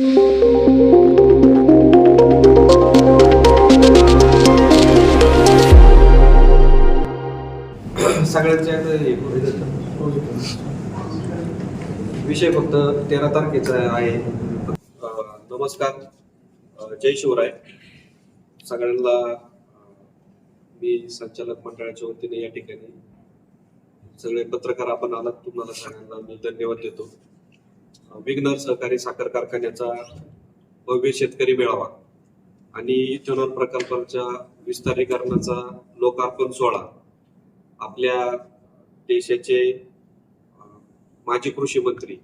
विषय फक्त तेरा तारखेचा आहे. नमस्कार. जय शिवराय. सगळ्यांना मी संचालक मंडळाच्या वतीने या ठिकाणी सगळे पत्रकार आपण आलात तुम्हाला सगळ्यांना मी धन्यवाद देतो. विघ्नर सहकारी साखर कारखान्याचा भव्य शेतकरी मेळावा आणि इथेनॉल प्रकल्पाच्या विस्तारीकरणाचा लोकार्पण सोहळा आपल्या देशाचे माजी कृषी मंत्री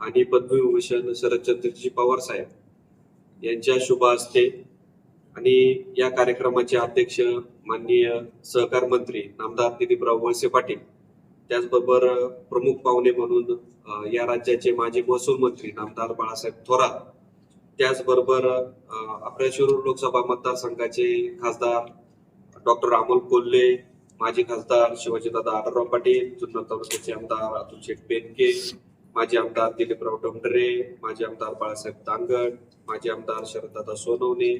आणि पद्मविभूषण शरदचंद्रजी पवार साहेब यांच्या शुभ हस्ते आणि या कार्यक्रमाचे अध्यक्ष माननीय सहकार मंत्री नामदार दिलीपराव वळसे पाटील त्याचबरोबर प्रमुख पाहुणे म्हणून या राज्याचे माजी महसूल मंत्री नामदार बाळासाहेब थोरात त्याचबरोबर आपल्या शिरूर लोकसभा मतदारसंघाचे खासदार डॉक्टर अमोल कोल्हे माजी खासदार शिवाजीदादा आढळराव पाटील जुन्नर तालुक्याचे आमदार अतुल शेठ बेनके माजी आमदार दिलीपराव डोंगरे माजी आमदार बाळासाहेब दांगड माजी आमदार शरददादा सोनवणे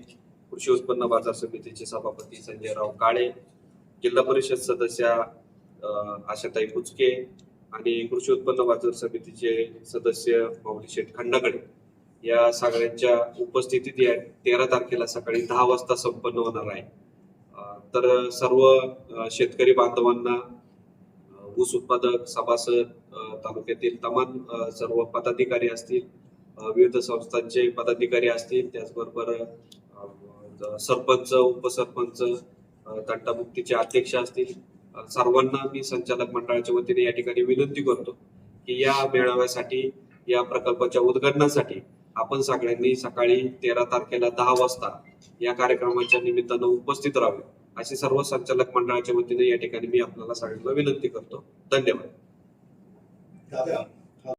कृषी उत्पन्न बाजार समितीचे सभापती संजयराव काळे जिल्हा परिषद सदस्या आशाताई कुचके आणि कृषी उत्पन्न बाजार समितीचे सदस्य माऊली शेठ खंडाकडे या सगळ्यांच्या उपस्थितीत या तेरा तारखेला सकाळी दहा वाजता संपन्न होणार आहे. तर सर्व शेतकरी बांधवांना ऊस उत्पादक सभासद तालुक्यातील तमाम सर्व पदाधिकारी असतील विविध संस्थांचे पदाधिकारी असतील त्याचबरोबर सरपंच उपसरपंच तंटामुक्तीचे अध्यक्ष असतील सर्वांना मी संचालक मंडळाच्या वतीने या ठिकाणी विनंती करतो की या मेळाव्यासाठी या प्रकल्पाच्या उद्घाटनासाठी आपण सगळ्यांनी सकाळी तेरा तारखेला दहा वाजता या कार्यक्रमाच्या निमित्तानं उपस्थित राहावे अशी सर्व संचालक मंडळाच्या वतीने या ठिकाणी मी आपल्याला सगळ्यांना विनंती करतो. धन्यवाद दादा हा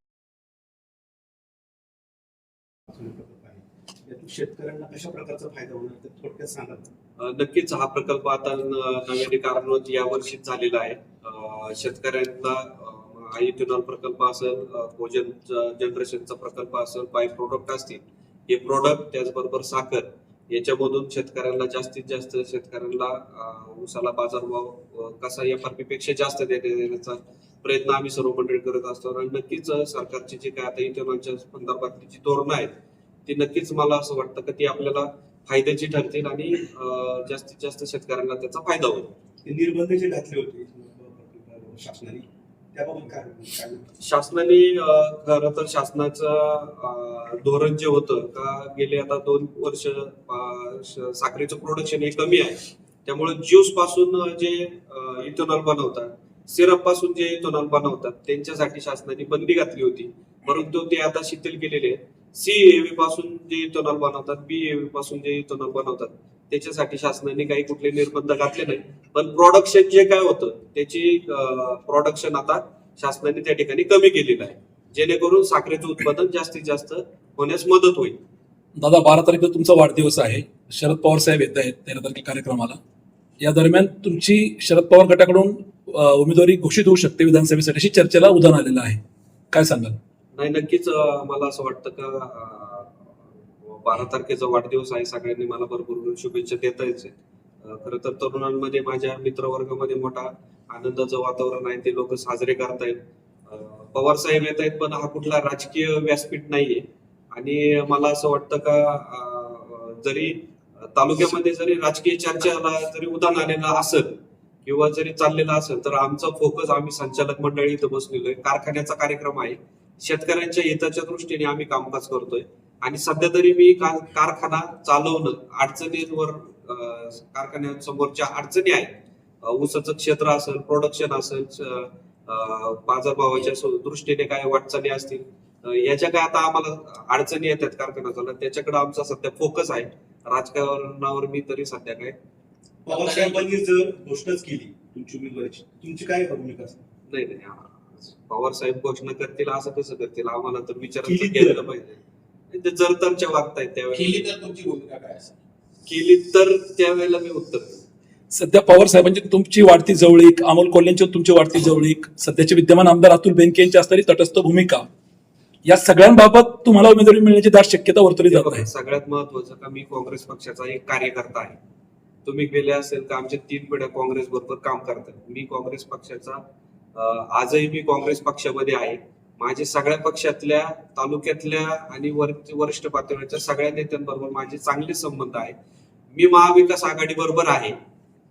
प्रकल्प आहे. यातून शेतकऱ्यांना कशा प्रकारचा फायदा होणार ते थोडक्यात सांगा नक्कीच हा प्रकल्प आता नव्याने कार्यान्वित या वर्षीच झालेला आहे. शेतकऱ्यांना इथेनॉल प्रकल्प असेल भोजन कोजन जनरेशनचा प्रकल्प असेल बाय प्रोडक्ट असतील हे प्रोडक्ट त्याचबरोबर साखर याच्यामधून शेतकऱ्यांना जास्तीत जास्त शेतकऱ्यांना उसाला ऊसाला बाजारभाव कसा एफ आर पी पेक्षा जास्त देण्याचा प्रयत्न आम्ही सर्व मंडळी करत असतो. आणि नक्कीच सरकारची जी काय आता इथेनॉलच्या संदर्भातली जी धोरणं आहेत ती नक्कीच मला असं वाटतं की ती आपल्याला फायद्याची ठरतील आणि जास्तीत जास्त शेतकऱ्यांना त्याचा फायदा होईल. ते निर्बंध जे घातले होते शासनाने. त्याबाबत काय काय शासनाने अ, खरं तर शासनाचं धोरण जे होतं का गेले आता दोन वर्ष अ, साखरेचं प्रोडक्शन हे कमी आहे. त्यामुळे ज्यूसपासून जे इथेनॉल बनवतात सिरपपासून जे इथेनॉल बनवतात त्यांच्यासाठी शासनाने बंदी घातली होती. परंतु ते आता शिथिल केलेले आहे सी एव्ही पासून जे इथेनॉल बनवतात बी एव्ही पासून जे इथेनॉल बनवतात त्याच्यासाठी शासनाने काही कुठले निर्बंध घातले नाही पण प्रोडक्शन जे काय होतं त्याची प्रोडक्शन आता शासनाने त्या ठिकाणी कमी केलेलं आहे. जेणेकरून साखरेचं उत्पादन जास्तीत जास्त होण्यास मदत होईल. दादा बारा तारखेला तुमचा वाढदिवस आहे. शरद पवार साहेब येत आहेत तेरा तारखेला कार्यक्रमाला. या दरम्यान तुमची शरद पवार गटाकडून उमेदवारी घोषित होऊ शकते विधानसभेसाठी अशी चर्चेला उधाण आलेलं आहे. काय सांगाल? नाही नक्कीच मला असं वाटतं का बारा तारखेचा वाढदिवस आहे सगळ्यांनी मला भरपूर शुभेच्छा देता आहेत खरं तर तरुणांमध्ये माझ्या मित्रवर्गामध्ये मोठा आनंदाचं वातावरण आहे ते लोक साजरे करतायत. पवार साहेब येत आहेत पण हा कुठला राजकीय व्यासपीठ नाहीये. आणि मला असं वाटतं का जरी तालुक्यामध्ये जरी राजकीय चर्चेला जरी उदाहरण आलेलं असेल किंवा जरी चाललेला असेल तर आमचा फोकस आम्ही संचालक मंडळी इथं बसलेलो आहे. कारखान्याचा कार्यक्रम आहे. शेतकऱ्यांच्या हिताच्या दृष्टीने आम्ही कामकाज करतोय. आणि सध्या तरी मी कारखाना चालवणं अडचणींवर कारखान्यांसमोरच्या अडचणी आहेत. ऊसाचं क्षेत्र असेल प्रोडक्शन असेल बाजारभावाच्या दृष्टीने काय वाटचाली असतील याच्या काय आता आम्हाला अडचणी येतात कारखान्याचा त्याच्याकडे आमचा सध्या फोकस आहे. राजकारणावर मी तरी सध्या काय पवार साहेबांनी जर घोषणाच केली तुमची उमेदवारीची तुमची काय भूमिका नाही नाही. पवार साहेब घोषणा करतील असं कसं करतील? आम्हाला तर विचार केली तर. केलं पाहिजे. ते जर तरच्या वागतायत त्यावेळेला केली तर तुमची भूमिका काय असेल? केली तर त्यावेळेला मी उत्तर देईन. सध्या पवार साहेबांची तुमची वाढती जवळीक अमोल कोल्हेंची तुमची वाढती जवळीक सध्याचे विद्यमान आमदार अतुल बेनके यांची असणारी तटस्थ भूमिका या सगळ्यांबाबत तुम्हाला उमेदवारी मिळण्याची दाट शक्यता वर्तवली हे जात बघा, आहे. सगळ्यात महत्वाचं का मी काँग्रेस पक्षाचा एक कार्यकर्ता आहे. तुम्ही गेले असेल का आमच्या तीन पिढ्या काँग्रेस बरोबर काम करतात. मी काँग्रेस पक्षाचा आजही मी काँग्रेस पक्षामध्ये आहे. माझे सगळ्या पक्षातल्या तालुक्यातल्या आणि वर वरिष्ठ पातळीच्या सगळ्या नेत्यांबरोबर माझे चांगले संबंध आहे. मी महाविकास आघाडी बरोबर आहे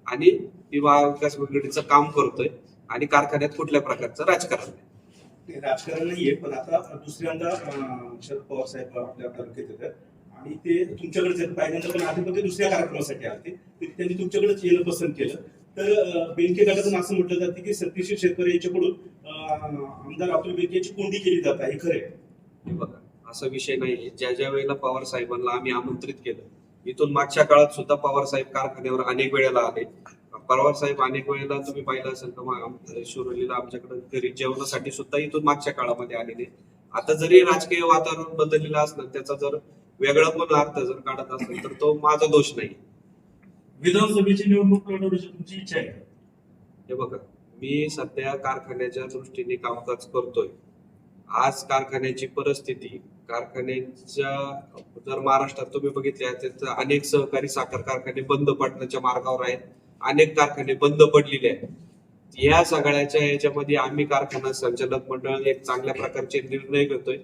आणि मी महाविकास आघाडीचं काम करतोय आणि कारखान्यात कुठल्या प्रकारचं राजकारण नाही. राजकारण नाहीये पण आता दुसऱ्यांदा शरद पवार साहेब आपल्या तालुक्यात येतात आणि ते तुमच्याकडे पहिल्यांदा पण आधी पण ते दुसऱ्या कार्यक्रमासाठी आले ते त्यांनी तुमच्याकडेच येणं पसंत केलं. तर बेंके गटातून असं म्हटलं जातं की सत्यशील शेतकरी यांच्याकडून आमदार अतुल बेंके यांची कोंडी केली जात आहे हे हे बघा असा विषय नाही ज्या ज्या वेळेला पवार साहेबांना आम्ही आमंत्रित केलं इथून मागच्या काळात सुद्धा पवार साहेब कारखान्यावर अनेक वेळेला आले. पवार साहेब अनेक वेळेला तुम्ही पाहिलं असेल तर शिरोलीला आमच्याकडे घरी जेवणासाठी सुद्धा इथून मागच्या काळामध्ये आलेले आता जरी राजकीय वातावरण बदललेलं असलं त्याचा जर वेगळा पण अर्थ जर काढत असेल तर तो माझा दोष नाही. विधानसभेची निवडणूक लढवण्याची तुमची इच्छा आहे हे बघा मी सध्या कारखान्याच्या दृष्टीने कामकाज करतोय. आज कारखान्याची परिस्थिती कारखान्याच्या जर महाराष्ट्रात तुम्ही बघितले तर अनेक सहकारी साखर कारखाने बंद पडण्याच्या मार्गावर आहेत. अनेक कारखाने बंद पडलेले आहेत. या सगळ्याच्या याच्यामध्ये आम्ही कारखाना संचालक मंडळ एक चांगल्या प्रकारचे निर्णय घेतोय.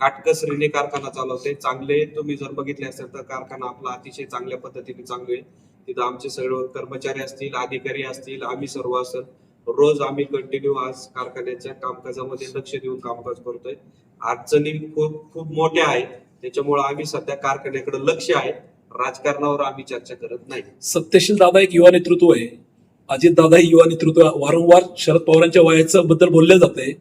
काटकसरीने कारखाना चालवते चांगले तुम्ही जर बघितले असेल तर कारखाना आपला अतिशय चांगल्या पद्धतीने चांगले आहे. तिथं आमचे सर्व कर्मचारी असतील अधिकारी असतील आम्ही सर्व असेल रोज आम्ही कंटिन्यू आज कारखान्याच्या कामकाजामध्ये लक्ष देऊन कामकाज करतोय. अडचणी खूप खूप मोठ्या आहेत. त्याच्यामुळे आम्ही सध्या कारखान्याकडे लक्ष आहे. राजकारणावर आम्ही चर्चा करत नाही. सत्यशील दादा एक युवा नेतृत्व आहे. अजित दादा हे युवा नेतृत्व वारंवार शरद पवारांच्या वयाचं बद्दल बोलले जाते.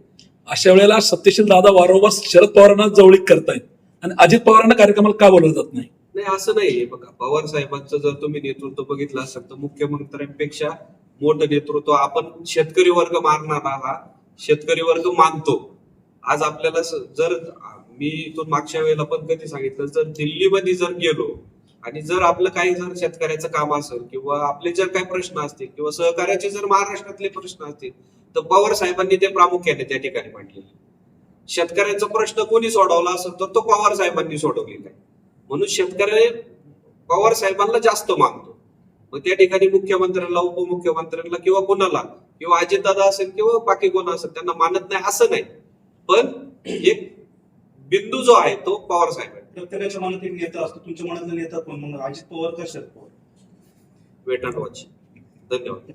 अशा वेळेला सत्यशील दादा वारंवार शरद पवारांना जवळीक करतायत. आणि अजित पवारांना कार्यक्रमाला का बोलवलं जात नाही? नाही असं नाहीये. बघा पवार साहेबांचं जर तुम्ही नेतृत्व बघितलं असेल तर मुख्यमंत्र्यांपेक्षा मोठं नेतृत्व आपण शेतकरी वर्ग मारणारा हा शेतकरी वर्ग मानतो. आज आपल्याला जर मी इथून मागच्या वेळेला पण कधी सांगितलं जर दिल्लीमध्ये जर गेलो आणि जर आपलं काही जर शेतकऱ्याचं काम असेल किंवा आपले जर काही प्रश्न असतील किंवा सहकार्याचे जर महाराष्ट्रातले प्रश्न असतील तर पवार साहेबांनी ते प्रामुख्याने त्या ठिकाणी मांडलेले शेतकऱ्यांचा प्रश्न कोणी सोडवला असेल तर तो पवार साहेबांनी सोडवलेला आहे. म्हणून शेतकरी पवार साहेबांना जास्त मानतो. मग त्या ठिकाणी मुख्यमंत्र्यांना उपमुख्यमंत्र्यांना किंवा कोणाला किंवा अजितदादा असेल किंवा बाकी कोण असेल त्यांना मानत नाही असं नाही. पण एक बिंदू जो आहे तो पवार साहेब आहे प्रत्येकाच्या मनात एक नेता असतो तुमच्या मनातला नेता कोण? म्हणून अजित पवार का Sharad Pawar? Wait and watch धन्यवाद.